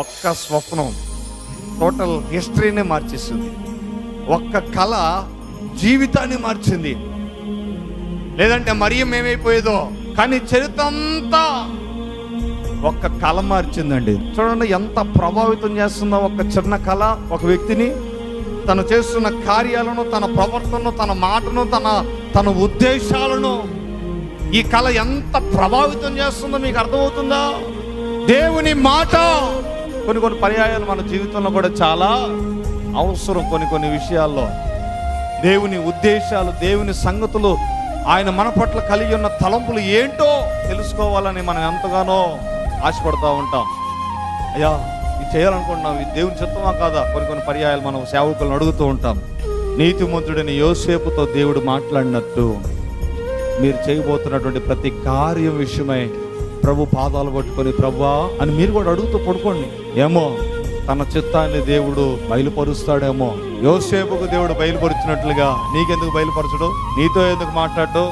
ఒక్క స్వప్నం టోటల్ హిస్టరీనే మార్చేసింది. ఒక్క కళ జీవితాన్ని మార్చింది. లేదంటే మరియం ఏమైపోయేదో కానీ చరిత్ర అంతా ఒక్క కళ మార్చిందండి. చూడండి ఎంత ప్రభావితం చేస్తుందో ఒక చిన్న కళ ఒక వ్యక్తిని తను చేస్తున్న కార్యాలను తన ప్రవర్తనను తన మాటను తన తన ఉద్దేశాలను ఈ కళ ఎంత ప్రభావితం చేస్తుందో మీకు అర్థమవుతుందా? దేవుని మాట కొన్ని కొన్ని పర్యాయాలు మన జీవితంలో కూడా చాలా అవసరం కొన్ని కొన్ని విషయాల్లో. దేవుని ఉద్దేశాలు దేవుని సంగతులు ఆయన మన పట్ల కలిగి ఉన్న తలంపులు ఏంటో తెలుసుకోవాలని మనం ఎంతగానో ఆశపడుతూ ఉంటాం. అయ్యా ఇది చేయాలనుకుంటున్నాం ఇది దేవుని చిత్తమా కాదా? కొన్ని కొన్ని పర్యాయాలు మనం సేవకులను అడుగుతూ ఉంటాం. నీతిమంతుడిని యోసేపుతో దేవుడు మాట్లాడినట్టు. మీరు చేయబోతున్నటువంటి ప్రతి కార్యం విషయమై ప్రభు పాదాలు పట్టుకొని ప్రభువా అని మీరు కూడా అడుగుతూ పడుకోండి. ఏమో తన చిత్తాన్ని దేవుడు బయలుపరుస్తాడేమో. యోసేపుకు దేవుడు బయలుపరిచినట్లుగా నీకెందుకు బయలుపరచడు? నీతో ఎందుకు మాట్లాడు